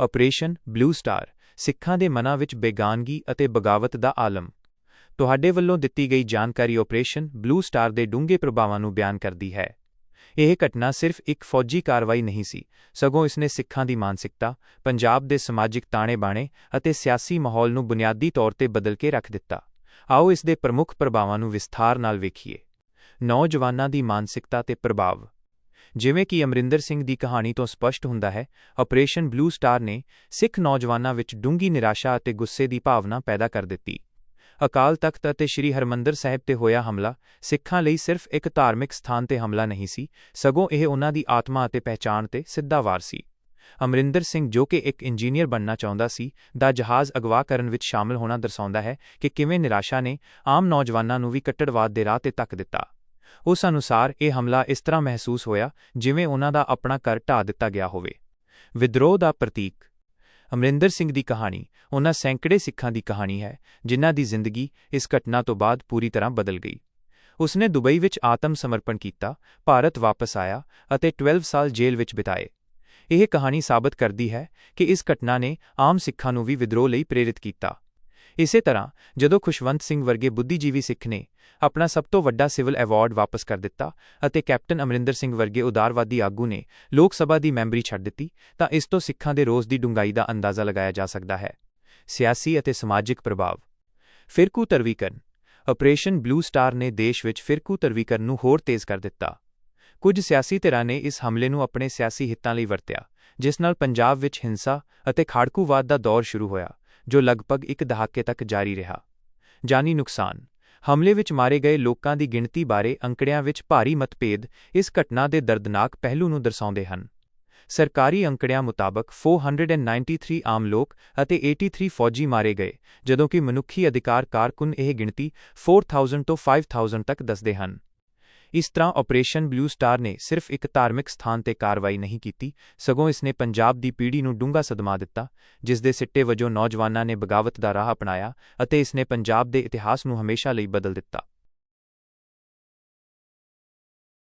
Operation blue star ਸਿੱਖਾਂ ਦੇ ਮਨਾਂ ਵਿੱਚ ਬੇਗਾਨਗੀ ਅਤੇ ਬਗਾਵਤ ਦਾ ਆਲਮ। ਤੁਹਾਡੇ ਵੱਲੋਂ ਦਿੱਤੀ ਗਈ ਜਾਣਕਾਰੀ ਆਪਰੇਸ਼ਨ ਬਲੂ ਸਟਾਰ ਦੇ ਡੂੰਘੇ ਪ੍ਰਭਾਵਾਂ ਨੂੰ ਬਿਆਨ ਕਰਦੀ ਹੈ। ਇਹ ਘਟਨਾ ਸਿਰਫ ਇੱਕ ਫੌਜੀ ਕਾਰਵਾਈ ਨਹੀਂ ਸੀ, ਸਗੋਂ ਇਸਨੇ ਸਿੱਖਾਂ ਦੀ ਮਾਨਸਿਕਤਾ, ਪੰਜਾਬ ਦੇ ਸਮਾਜਿਕ ਤਾਣੇ-ਬਾਣੇ ਅਤੇ ਸਿਆਸੀ ਮਾਹੌਲ ਨੂੰ ਬੁਨਿਆਦੀ ਤੌਰ ਤੇ ਬਦਲ ਕੇ ਰੱਖ ਦਿੱਤਾ। ਆਓ ਇਸ ਦੇ ਪ੍ਰਮੁੱਖ ਪ੍ਰਭਾਵਾਂ ਨੂੰ ਵਿਸਥਾਰ ਨਾਲ ਵੇਖੀਏ। ਨੌਜਵਾਨਾਂ ਦੀ ਮਾਨਸਿਕਤਾ ਤੇ ਪ੍ਰਭਾਵ। ਜਿਵੇਂ ਕਿ ਅਮਰਿੰਦਰ ਸਿੰਘ ਦੀ ਕਹਾਣੀ ਤੋਂ ਸਪਸ਼ਟ ਹੁੰਦਾ ਹੈ ਆਪਰੇਸ਼ਨ ਬਲੂ ਸਟਾਰ ਨੇ ਸਿੱਖ ਨੌਜਵਾਨਾਂ ਵਿੱਚ ਡੂੰਗੀ ਨਿਰਾਸ਼ਾ ਅਤੇ ਗੁੱਸੇ ਦੀ ਭਾਵਨਾ ਪੈਦਾ ਕਰ ਦਿੱਤੀ। ਅਕਾਲ ਤਖਤ ਅਤੇ ਸ੍ਰੀ ਹਰਮੰਦਰ ਸਾਹਿਬ ਤੇ ਹੋਇਆ ਹਮਲਾ ਸਿੱਖਾਂ ਲਈ ਸਿਰਫ ਇੱਕ ਧਾਰਮਿਕ ਸਥਾਨ ਤੇ ਹਮਲਾ ਨਹੀਂ ਸੀ, ਸਗੋਂ ਇਹ ਉਹਨਾਂ ਦੀ ਆਤਮਾ ਅਤੇ ਪਹਿਚਾਣ ਤੇ ਸਿੱਧਾ ਵਾਰ ਸੀ। ਅਮਰਿੰਦਰ ਸਿੰਘ ਜੋ ਕਿ ਇੱਕ ਇੰਜੀਨੀਅਰ ਬਣਨਾ ਚਾਹੁੰਦਾ ਸੀ, ਦਾ ਜਹਾਜ਼ ਅਗਵਾ ਕਰਨ ਵਿੱਚ ਸ਼ਾਮਲ ਹੋਣਾ ਦਰਸਾਉਂਦਾ ਹੈ ਕਿ ਕਿਵੇਂ ਨਿਰਾਸ਼ਾ ਨੇ ਆਮ ਨੌਜਵਾਨਾਂ ਨੂੰ ਵੀ ਕੱਟੜਵਾਦ ਦੇ ਰਾਹ ਤੇ ਤੱਕ ਦਿੱਤਾ। ਉਸ ਅਨੁਸਾਰ ਇਹ ਹਮਲਾ ਇਸ ਤਰ੍ਹਾਂ ਮਹਿਸੂਸ ਹੋਇਆ ਜਿਵੇਂ ਉਹਨਾਂ ਦਾ ਆਪਣਾ ਘਰ ਢਾ ਦਿੱਤਾ ਗਿਆ ਹੋਵੇ। ਵਿਦਰੋਹ ਦਾ ਪ੍ਰਤੀਕ। ਅਮਰਿੰਦਰ ਸਿੰਘ ਦੀ ਕਹਾਣੀ ਉਹਨਾਂ ਸੈਂਕੜੇ ਸਿੱਖਾਂ ਦੀ ਕਹਾਣੀ ਹੈ, ਜਿਨ੍ਹਾਂ ਦੀ ਜ਼ਿੰਦਗੀ ਇਸ ਘਟਨਾ ਤੋਂ ਬਾਅਦ ਪੂਰੀ ਤਰ੍ਹਾਂ ਬਦਲ ਗਈ। ਉਸਨੇ ਦੁਬਈ ਵਿੱਚ ਆਤਮ ਸਮਰਪਣ ਕੀਤਾ, ਭਾਰਤ ਵਾਪਸ ਆਇਆ ਅਤੇ 12 ਸਾਲ ਜੇਲ੍ਹ ਵਿੱਚ ਬਿਤਾਏ। ਇਹ ਕਹਾਣੀ ਸਾਬਤ ਕਰਦੀ ਹੈ ਕਿ ਇਸ ਘਟਨਾ ਨੇ ਆਮ ਸਿੱਖਾਂ ਨੂੰ ਵੀ ਵਿਦਰੋਹ ਲਈ ਪ੍ਰੇਰਿਤ ਕੀਤਾ। ਇਸੇ ਤਰ੍ਹਾਂ, ਜਦੋਂ ਖੁਸ਼ਵੰਤ ਸਿੰਘ ਵਰਗੇ ਬੁੱਧੀਜੀਵੀ ਸਿੱਖ ਨੇ ਆਪਣਾ ਸਭ ਤੋਂ ਵੱਡਾ ਸਿਵਲ ਐਵਾਰਡ ਵਾਪਸ ਕਰ ਦਿੱਤਾ ਅਤੇ ਕੈਪਟਨ ਅਮਰਿੰਦਰ ਸਿੰਘ ਵਰਗੇ ਉਦਾਰਵਾਦੀ ਆਗੂ ਨੇ ਲੋਕ ਸਭਾ ਦੀ ਮੈਂਬਰੀ ਛੱਡ ਦਿੱਤੀ, ਤਾਂ ਇਸ ਤੋਂ ਸਿੱਖਾਂ ਦੇ ਰੋਸ ਦੀ ਡੂੰਘਾਈ ਦਾ ਅੰਦਾਜ਼ਾ ਲਗਾਇਆ ਜਾ ਸਕਦਾ ਹੈ। ਸਿਆਸੀ ਅਤੇ ਸਮਾਜਿਕ ਪ੍ਰਭਾਵ। ਫਿਰਕੂ ਤਰਵੀਕਰਨ। ਆਪਰੇਸ਼ਨ ਬਲੂ ਸਟਾਰ ਨੇ ਦੇਸ਼ ਵਿੱਚ ਫਿਰਕੂ ਤਰਵੀਕਰਨ ਨੂੰ ਹੋਰ ਤੇਜ਼ ਕਰ ਦਿੱਤਾ। ਕੁਝ ਸਿਆਸੀ ਧਿਰਾਂ ਨੇ ਇਸ ਹਮਲੇ ਨੂੰ ਆਪਣੇ ਸਿਆਸੀ ਹਿੱਤਾਂ ਲਈ ਵਰਤਿਆ, ਜਿਸ ਨਾਲ ਪੰਜਾਬ ਵਿੱਚ ਹਿੰਸਾ ਅਤੇ ਖਾੜਕੂਵਾਦ ਦਾ ਦੌਰ ਸ਼ੁਰੂ ਹੋਇਆ। ਜੋ ਲਗਭਗ ਇੱਕ ਦਹਾਕੇ ਤੱਕ ਜਾਰੀ ਰਿਹਾ। ਜਾਨੀ ਨੁਕਸਾਨ। ਹਮਲੇ ਵਿੱਚ ਮਾਰੇ ਗਏ ਲੋਕਾਂ ਦੀ ਗਿਣਤੀ ਬਾਰੇ ਅੰਕੜਿਆਂ ਵਿੱਚ ਭਾਰੀ ਮਤਭੇਦ ਇਸ ਘਟਨਾ ਦੇ ਦਰਦਨਾਕ ਪਹਿਲੂ ਨੂੰ ਦਰਸਾਉਂਦੇ ਹਨ। ਸਰਕਾਰੀ ਅੰਕੜਿਆਂ ਮੁਤਾਬਕ 493 ਆਮ ਲੋਕ ਅਤੇ 83 ਫੌਜੀ ਮਾਰੇ ਗਏ, ਜਦੋਂ ਕਿ ਮਨੁੱਖੀ ਅਧਿਕਾਰ ਕਾਰਕੁਨ ਇਹ ਗਿਣਤੀ 4000 ਤੋਂ 5000 ਤੱਕ ਦੱਸਦੇ ਹਨ। ਇਸ ਤਰ੍ਹਾਂ ਆਪਰੇਸ਼ਨ ਬਲੂ ਸਟਾਰ ਨੇ ਸਿਰਫ ਇੱਕ ਧਾਰਮਿਕ ਸਥਾਨ ਤੇ ਕਾਰਵਾਈ ਨਹੀਂ ਕੀਤੀ, ਸਗੋਂ ਇਸ ਨੇ ਪੰਜਾਬ ਦੀ ਪੀੜ੍ਹੀ ਨੂੰ ਡੂੰਘਾ ਸਦਮਾ ਦਿੱਤਾ, ਜਿਸ ਦੇ ਸਿੱਟੇ ਵਜੋਂ ਨੌਜਵਾਨਾਂ ਨੇ ਬਗਾਵਤ ਦਾ ਰਾਹ ਅਪਣਾਇਆ ਅਤੇ ਇਸ ਨੇ ਪੰਜਾਬ ਦੇ ਇਤਿਹਾਸ ਨੂੰ ਹਮੇਸ਼ਾ ਲਈ ਬਦਲ ਦਿੱਤਾ।